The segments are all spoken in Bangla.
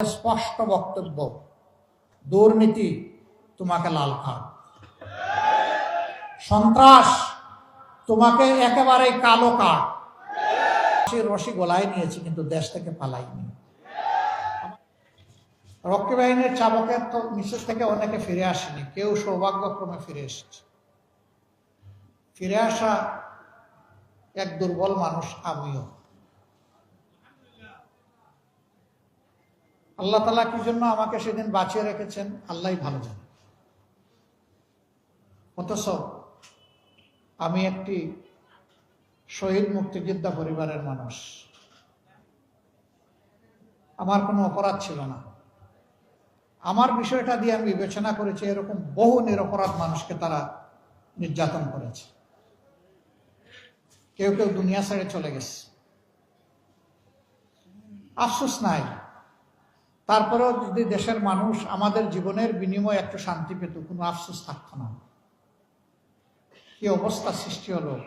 স্পষ্ট বক্তব্য, দুর্নীতি তোমাকে লাল খান সন্ত্রাস তোমাকে একেবারে কালো কার্ড সে রশি গলায় নিয়েছি, কিন্তু দেশ থেকে পালাইনি রক্ষী বাহিনীর চাবকের তো নিচের থেকে অনেকে ফিরে আসেনি, কেউ সৌভাগ্যক্রমে ফিরে এসেছে। ফিরে আসা এক দুর্বল মানুষ আমিও। আল্লাহ তালা কি জন্য আমাকে সেদিন বাঁচিয়ে রেখেছেন? আল্লাহ ভালো জানে। অথচ আমি একটি শহীদ মুক্তিযোদ্ধা পরিবারের মানুষ। আমার কোনো অপরাধ ছিল না। আমার বিষয়টা দিয়ে আমি বিবেচনা করেছি, এরকম বহু নিরপরাধ মানুষকে তারা নির্যাতন করেছে। কেউ কেউ দুনিয়া ছেড়ে চলে গেছে। আফসোস নাই। তারপরেও যদি দেশের মানুষ আমাদের জীবনের বিনিময়ে একটু শান্তি পেত, কোনো আফসোস থাকতো না। কি অবস্থা সৃষ্টি হলো?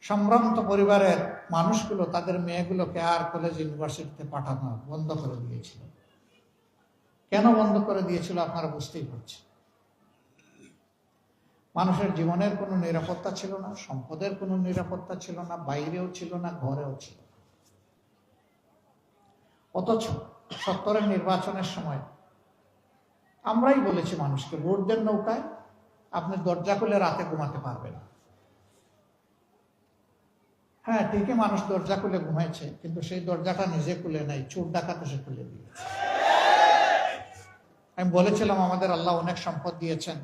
সম্ভ্রান্ত পরিবারের মানুষগুলো, তাদের মেয়েগুলোকে আর কলেজ ইউনিভার্সিটিতে পাঠানো বন্ধ করে দিয়েছিল। কেন বন্ধ করে দিয়েছিল আপনারা বুঝতেই পারছেন? মানুষের জীবনের কোনো নিরাপত্তা ছিল না, সম্পদের কোনো নিরাপত্তা ছিল না, বাইরেও ছিল না, ঘরেও ছিল। অথচ সত্তরের নির্বাচনের সময় আমরাই বলেছি মানুষকে, ভোট দেন নৌকায়, আপনি দরজা খুলে রাতে ঘুমাতে পারবেন। হ্যাঁ ঠিকই মানুষ দরজা খুলে ঘুমাইছে, কিন্তু সেই দরজাটা নিজে খুলে নাই, চোর ডাকাতে সে খুলে দিয়েছে। আমি বলেছিলাম, আমাদের আল্লাহ অনেক সম্পদ দিয়েছেন।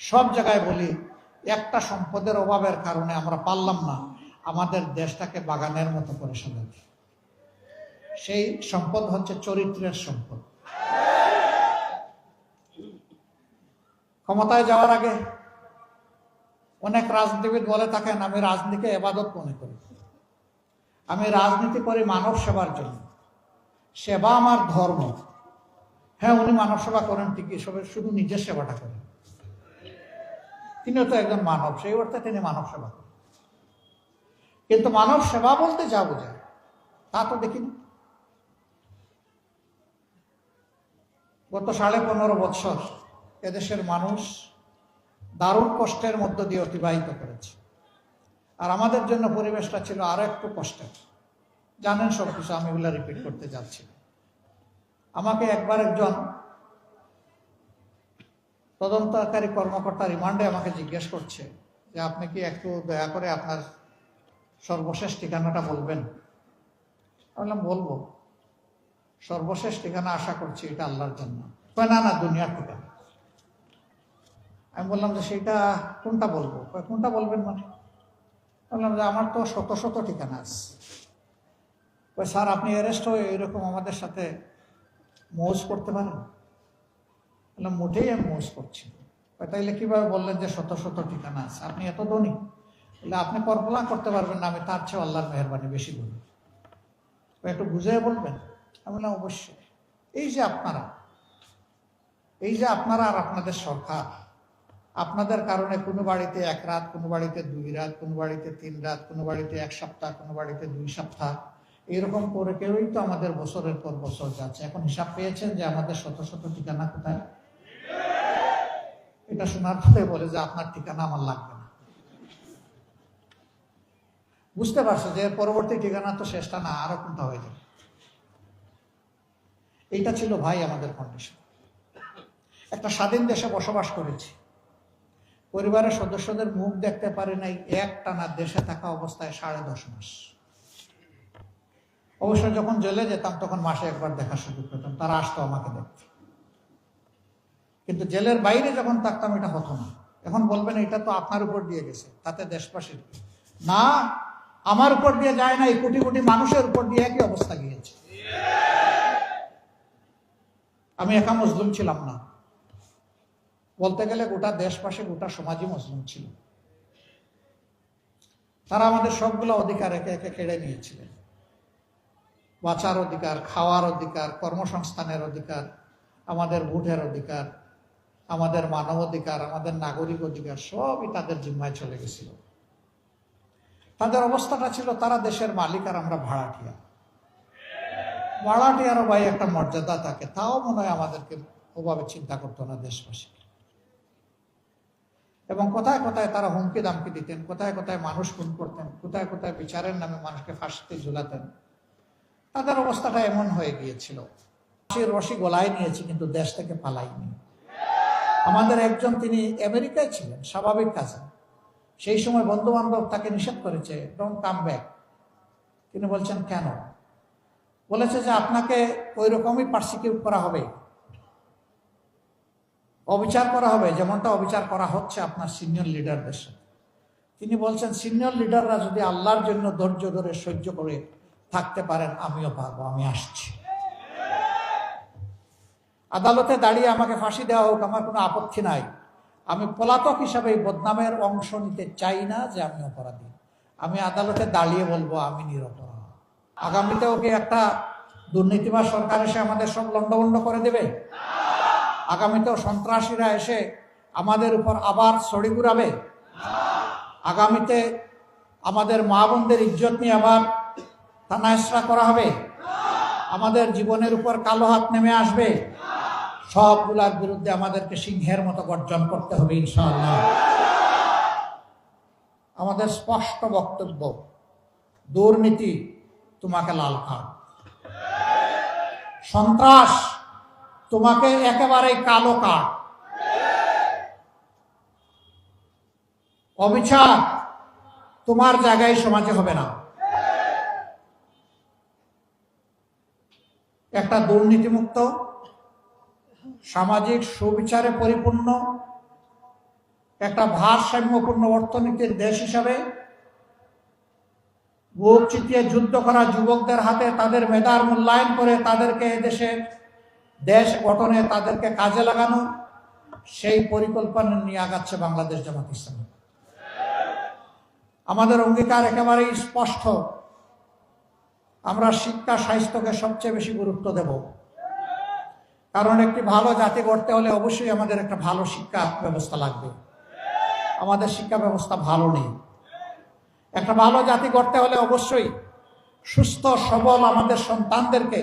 সব জায়গায় বলি, একটা সম্পদের অভাবের কারণে আমরা পারলাম না, আমাদের দেশটাকে বাগানের মতো করে সাজাতে। সেই সম্পদ হচ্ছে চরিত্রের সম্পদ। ক্ষমতায় যাওয়ার আগে অনেক রাজনীতিবিদ বলে থাকেন, আমি রাজনীতিকে এবাদত মনে করি। আমি রাজনীতি করি মানব সেবার জন্য। সেবা আমার ধর্ম। হ্যাঁ উনি মানব সেবা করেন ঠিকই সবাই শুধু নিজের সেবাটা করেন। তিনিও তো একজন মানব, সেই অর্থে তিনি মানব সেবা করেন। কিন্তু মানব সেবা বলতে যা বোঝায়, তা তো দেখিনি। গত সাড়ে পনেরো বছর এদেশের মানুষ দারুণ কষ্টের মধ্য দিয়ে অতিবাহিত করেছে। আর আমাদের জন্য পরিবেশটা ছিল আরও একটু কষ্টের। জানেন সব কিছু, আমি এগুলো রিপিট করতে যাচ্ছি। আমাকে একবার একজন তদন্তকারী কর্মকর্তা রিমান্ডে আমাকে জিজ্ঞেস করছে যে, আপনি কি একটু দয়া করে আপনার সর্বশেষ ঠিকানাটা বলবেন? আমি বলব। সর্বশেষ ঠিকানা আশা করছি এটা আল্লাহর জন্য। না না, দুনিয়ার ঠিকানা। আমি বললাম যে, সেটা কোনটা বলব? কোনটা বলবেন মানে? বললাম যে, আমার তো শত শত ঠিকানা আছে। কয়, স্যার, আপনি অ্যারেস্ট হয়ে এরকম আমাদের সাথে মৌজ করতে পারেন? বললাম, মোটেই আমি মৌজ করছি। তাইলে কীভাবে বললেন যে শত শত ঠিকানা আছে? আপনি এত ধনী। বলে আপনি কল্পনা করতে পারবেন না, আমি তার চেয়ে আল্লাহর মেহরবানি বেশি কয়, একটু বুঝিয়ে বলবেন? আমি বললাম অবশ্যই। এই যে আপনারা, এই যে আপনারা আর আপনাদের সরকার, আপনাদের কারণে কোনো বাড়িতে এক রাত, কোনো বাড়িতে দুই রাত, কোনো বাড়িতে তিন রাত, কোনো বাড়িতে এক সপ্তাহ, কোনো বাড়িতে দুই সপ্তাহ, এরকম করে কেউই তো আমাদের বছরের পর বছর যাচ্ছে। এখন হিসাব পেয়েছেন যে আমাদের শত শত ঠিকানা কোথায়? এটা শোনার পরে বলে যে আপনার ঠিকানা আমার লাগবে না। বুঝতে পারছ যে পরবর্তী ঠিকানা তো শেষটা না, আরও কোনটা হয়ে যাবে? এইটা ছিল ভাই আমাদের কন্ডিশন একটা স্বাধীন দেশে বসবাস করেছি। পরিবারের সদস্যদের মুখ দেখতে পারি নাই এক টানা দেশে থাকা অবস্থায় সাড়ে দশ মাস। অবশ্য যখন জেলে যেতাম, তখন মাসে একবার দেখার সুযোগ পেতাম, তারা আসতো আমাকে দেখতে। কিন্তু জেলের বাইরে যখন থাকতাম, এটা হতো না। এখন বলবেন, এটা তো আপনার উপর দিয়ে গেছে, তাতে দেশবাসীর না, আমার উপর দিয়ে যায় না এই কোটি কোটি মানুষের উপর দিয়ে একই অবস্থা গিয়েছে। আমি একা মজলুম ছিলাম না। বলতে গেলে গোটা দেশবাসী গোটা সমাজই মজলুম ছিল। তারা আমাদের সবগুলো অধিকার একে একে কেড়ে নিয়েছিলেন। বাঁচার অধিকার, খাওয়ার অধিকার, কর্মসংস্থানের অধিকার, আমাদের ভোটের অধিকার, আমাদের মানব অধিকার, আমাদের নাগরিক অধিকার সবই তাদের জিম্মায় চলে গেছিল। তাদের অবস্থাটা ছিল তারা দেশের মালিক আর আমরা ভাড়াটিয়া। ভাড়াটিয়ারও ভাই একটা মর্যাদা থাকে, তাও মনে হয় আমাদেরকে ওভাবে চিন্তা করতো না দেশবাসী। এবং কোথায় কোথায় তারা হুমকি দামকি দিতেন, কোথায় কোথায় মানুষ খুন করতেন, কোথায় কোথায় বিচারের নামে মানুষকে ফাঁসিতে ঝুলাতেন, তাদের অবস্থাটা এমন হয়ে গিয়েছিল। রশি গলায় নিয়েছি, কিন্তু দেশ থেকে পালাইনি। আমাদের একজন তিনি আমেরিকায় ছিলেন, স্বাভাবিক কাজে। সেই সময় বন্ধু বান্ধব তাকে নিষেধ করেছে ডোন্ট কাম ব্যাক তিনি বলছেন, কেন? বলেছে যে আপনাকে ওই রকমই পার্সিকিউট করা হবে। অবিচার করা হবে, যেমনটা অবিচার করা হচ্ছে আপনার সিনিয়র লিডারদের সাথে। তিনি বলছেন, সিনিয়র লিডাররা যদি আল্লাহর জন্য ধৈর্য ধরে, সহ্য করে থাকতে পারেন, আমিও পারব, আমি আসছি। আদালতে দাঁড়িয়ে আমাকে ফাঁসি দেওয়া হোক, আমার কোনো আপত্তি নাই। আমি পলাতক হিসাবে এই বদনামের অংশ নিতে চাই না যে আমি অপরাধী। আমি আদালতে দাঁড়িয়ে বলব, আমি নিরপরাধ। আগামীতে ওকে একটা দুর্নীতিবাজ সরকার এসে আমাদের সব লন্ডভন্ড করে দেবে। আগামীতেও সন্ত্রাসীরা এসে আমাদের উপর আবার ছড়ি ঘুরাবে। আগামীতে আমাদের মা বোনদের ইজ্জত নিয়ে আবার থানায়সরা করা হবে। আমাদের জীবনের উপর কালো হাত নেমে আসবে। সবগুলার বিরুদ্ধে আমাদেরকে সিংহের মতো গর্জন করতে হবে ইনশাআল্লাহ। আমাদের স্পষ্ট বক্তব্য, দুর্নীতি তোমাকে লাল কার্ড সন্ত্রাস তোমাকে একেবারে কালো কার্ড অবিচার তোমার জায়গায় সমাজে হবে না। একটা দুর্নীতিমুক্ত, সামাজিক সুবিচারে পরিপূর্ণ, একটা ভারসাম্যপূর্ণ অর্থনীতির দেশ হিসাবে বুক চিতিয়ে যুদ্ধ করা যুবকদের হাতে তাদের মেধার মূল্যায়ন করে তাদেরকে দেশে দেশ গঠনে তাদেরকে কাজে লাগানো, সেই পরিকল্পনা নিয়ে আগাচ্ছে বাংলাদেশ জামাত ইসলামী। আমাদের অঙ্গীকার একেবারেই স্পষ্ট। আমরা শিক্ষা স্বাস্থ্যকে সবচেয়ে বেশি গুরুত্ব দেব। কারণ একটি ভালো জাতি গড়তে হলে অবশ্যই আমাদের একটা ভালো শিক্ষা ব্যবস্থা লাগবে। আমাদের শিক্ষা ব্যবস্থা ভালো নেই। একটা ভালো জাতি গড়তে হলে অবশ্যই সুস্থ, সবল আমাদের সন্তানদেরকে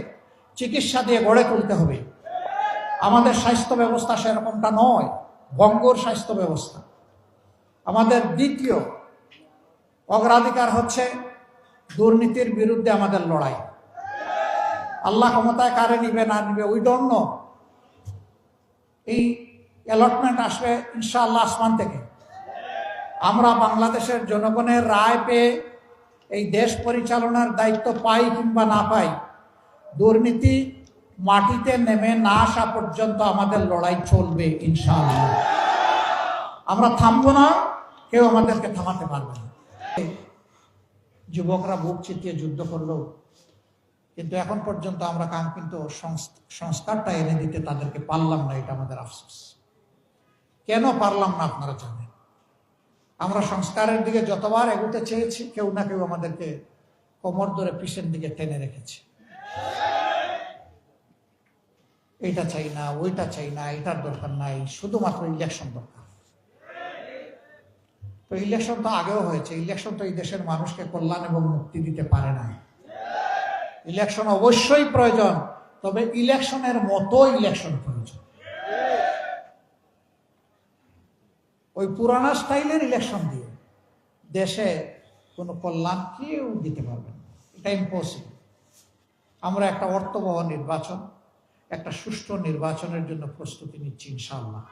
চিকিৎসা দিয়ে গড়ে তুলতে হবে। আমাদের স্বাস্থ্য ব্যবস্থা সেরকমটা নয়, বঙ্গর স্বাস্থ্য ব্যবস্থা। আমাদের দ্বিতীয় অগ্রাধিকার হচ্ছে দুর্নীতির বিরুদ্ধে আমাদের লড়াই। আল্লাহ ক্ষমতায় কারে নিবে না নিবে, ওই ডোন্ট নো এই অ্যালটমেন্ট আসবে ইনশাআল্লাহ আসমান থেকে। আমরা বাংলাদেশের জনগণের রায় পেয়ে এই দেশ পরিচালনার দায়িত্ব পাই কিংবা না পাই, দুর্নীতি মাটিতে নেমে না আসা পর্যন্ত আমাদের লড়াই চলবে ইনশাআল্লাহ। আমরা থামবো না, কেউ আমাদেরকে থামাতে পারবে না। যুবকরা বুক চিতিয়ে যুদ্ধ করল, কিন্তু এখন পর্যন্ত আমরা কাঙ্ক্ষিত সংস- সংস্কারটা এনে দিতে তাদেরকে পারলাম না, এটা আমাদের আফসোস। কেন পারলাম না আপনারা জানেন? আমরা সংস্কারের দিকে যতবার এগুতে চেয়েছি, কেউ না কেউ আমাদেরকে কোমর ধরে পিছের দিকে টেনে রেখেছে। এটা চাই না, ওইটা চাই না, এটার দরকার নাই, শুধুমাত্র ইলেকশন দরকার। তো ইলেকশন তো আগেও হয়েছে ইলেকশন তো এই দেশের মানুষকে কল্যাণ এবং মুক্তি দিতে পারে না ইলেকশন অবশ্যই প্রয়োজন, তবে ইলেকশনের মতো ইলেকশন প্রয়োজন। ওই পুরানা স্টাইলের ইলেকশন দিয়ে দেশে কোনো কল্যাণ কেউ দিতে পারবে না। এটা ইম্পসিবল আমরা একটা অর্থবহ নির্বাচন, একটা সুষ্ঠু নির্বাচনের জন্য প্রস্তুতি নিচ্ছি ইনশাআল্লাহ।